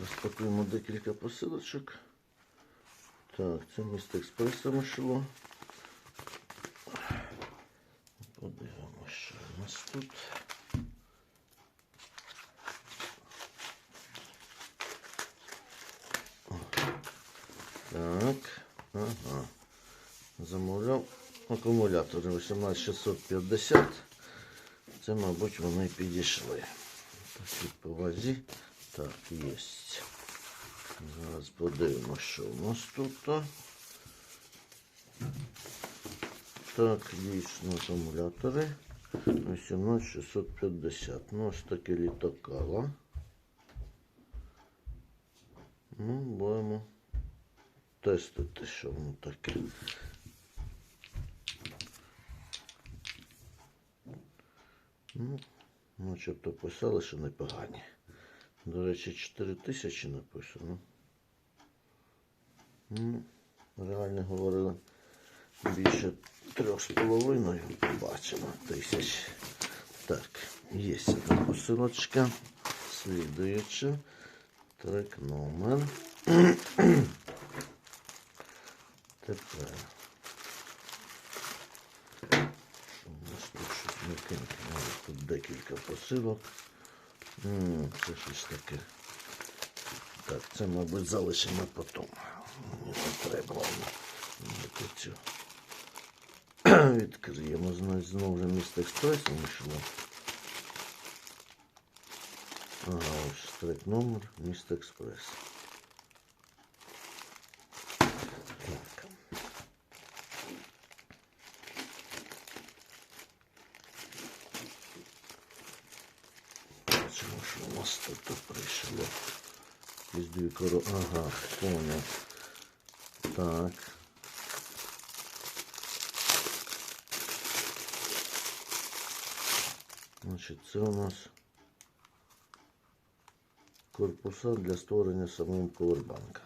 розпакуємо декілька посилочок. Так, це місто експресом йшло. Подивимося, що у нас тут. Так, ага. Замовляв акумулятори 18650. Це, мабуть, вони підійшли. Так, по вазі. Так, є. Зараз подивимося, що у нас тут. Так, дійсно акумулятори. 18650. Ну, ось таке літакало. Ну, будемо тестити, що воно таке. Ну, начебто писали, що непогані. До речі, 4 тисячі написано. Ну, реально говорили більше трьох з половиною. Побачимо тисяч. Так, є одна посилочка. Слідуюча. Трек номер. Тепер. Що нас тут щось? Ось Тут декілька посилок. М, Це щось таке. Так, це, мабуть, залишимо потім. Мені не треба цю. Відкриємо значить, знову вже місто експресом йшло. Ага, ось трек номер місто експрес. Так. Бачимо, що у нас тут прийшло. Дві коро... Ага, поняв. Так. Значить, це у нас корпуса для створення самого повербанка.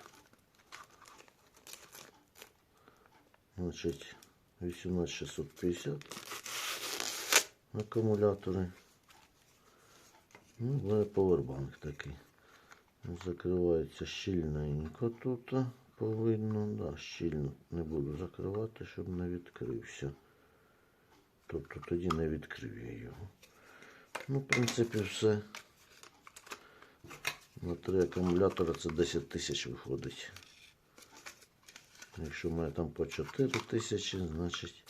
Значить, 18650 акумулятори. Ну, буде повербанк такий. Закривається щільненько тут. Повинно, да, щільно не буду закривати, щоб не відкрився. Тобто тоді не відкрив я його. Ну, в принципі, все. На три акумулятора це 10 тисяч виходить. Якщо в мене там по 4 тисячі, значить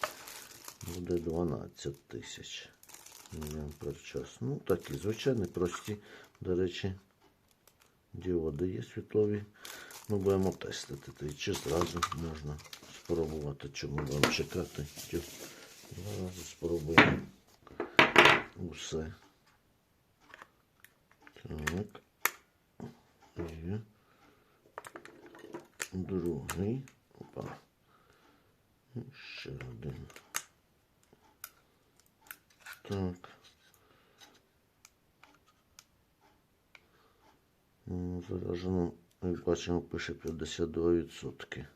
буде 12 тисяч. Міліампер час. Ну, такі звичайні, прості, до речі, діоди є світлові. Ми будемо тестити. Чи зразу можна спробувати, чому будемо чекати. Зараз спробуємо усе. Так. Є. Другий. Опа. І Ще один. Так. Заражено, як бачимо, пише 52%.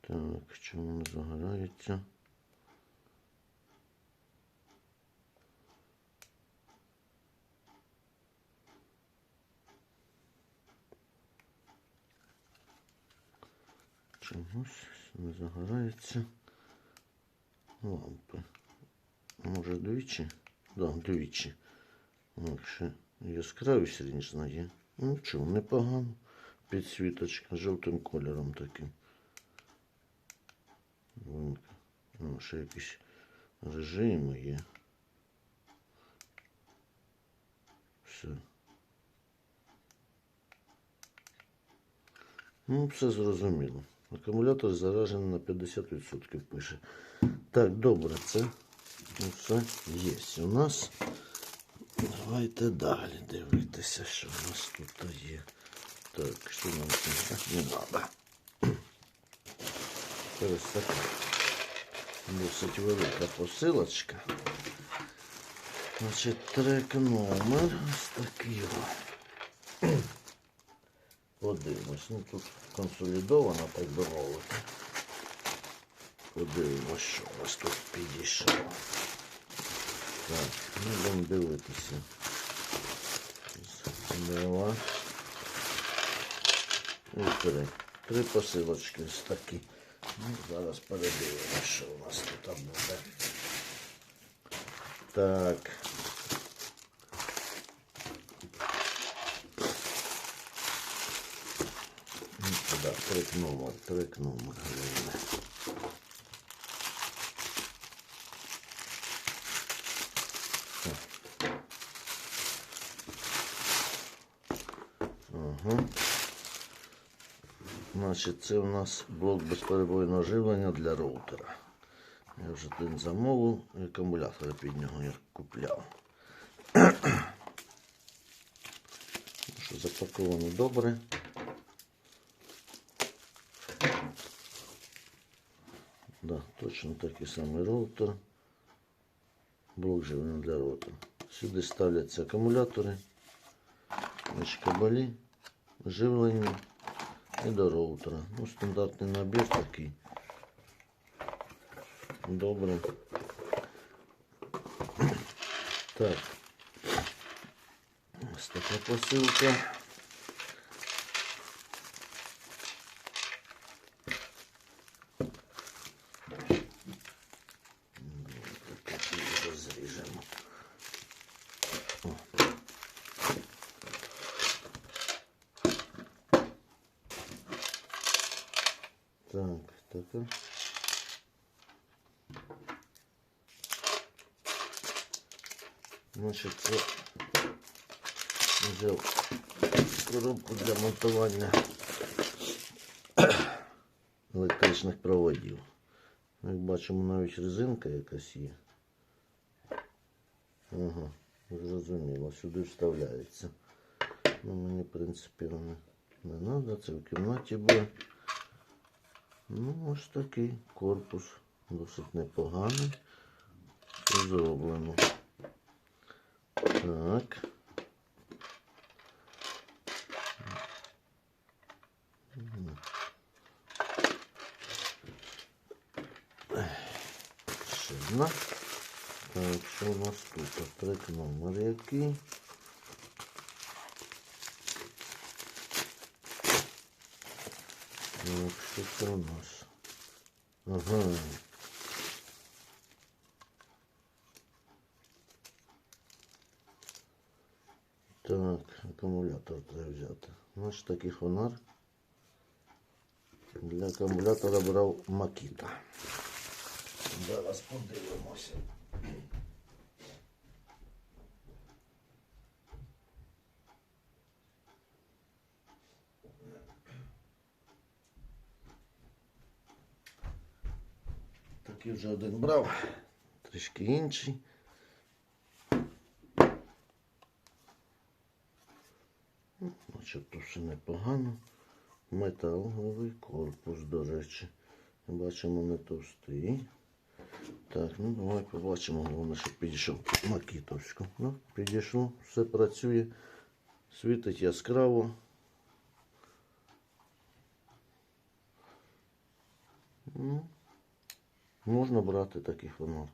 Так, чому не загорається? Чомусь не загорається лампи. Може двічі? Да, двічі. Якщо яскравість різна є. Ну чого, непогано. Підсвіточка жовтим кольором таким. Вимка. Ну, ще якісь режими є. Все. Ну, все зрозуміло. Акумулятор заражений на 50% пише. Так, добре, це ну, все є у нас. Давайте далі дивитися, що у нас тут є. Так, що нам тут не треба. Ось така досить велика посилочка. Значить, трек номер ось такий. Подивимось. Ну тут консолідовано, так би мовити. Подивимось, що у нас тут підійшло. Так, ну будемо дивитися. Два. І три. Три посилочки ось такі. Ну, зараз передивимося, що у нас тут буде. Так. Ну, Да, трик номер, трик головне. Ага. Значить, це у нас блок безперебойного живлення для роутера. Я вже один замовив і акумулятори під нього я купляв. Запаковано добре. Да, точно такий самий роутер. Блок живлення для роутера. Сюди ставляться акумулятори, кабелі, живлення і до роутера. Ну, стандартний набір такий. Добре. Так. Ось така посилка. Така. Значить, це взяв коробку для монтування електричних проводів. Як бачимо, навіть резинка якась є. Ага, зрозуміло, сюди вставляється. Ну, мені, в принципі, воно не треба, це в кімнаті буде. Ну, ось такий корпус. Досить непоганий. Зроблено. Так. Ще одна. Так, що у нас тут? Трек номер який? Так, це у нас? Ага. Так, акумулятор треба взяти. Ось такий фонар. Для акумулятора брав Макіта. Зараз подивимося. Такий вже один брав, трішки інший. Ну, Начебто все непогано. Металовий корпус, до речі. Бачимо не товстий. Так, ну давай побачимо. Головне, щоб підійшов макітовську. Ну, підійшло, все працює, світить яскраво. Ну, можна брати такий фонар.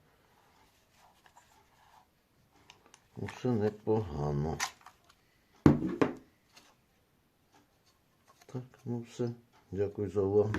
Ну, Все непогано. Так, ну все. Дякую за увагу.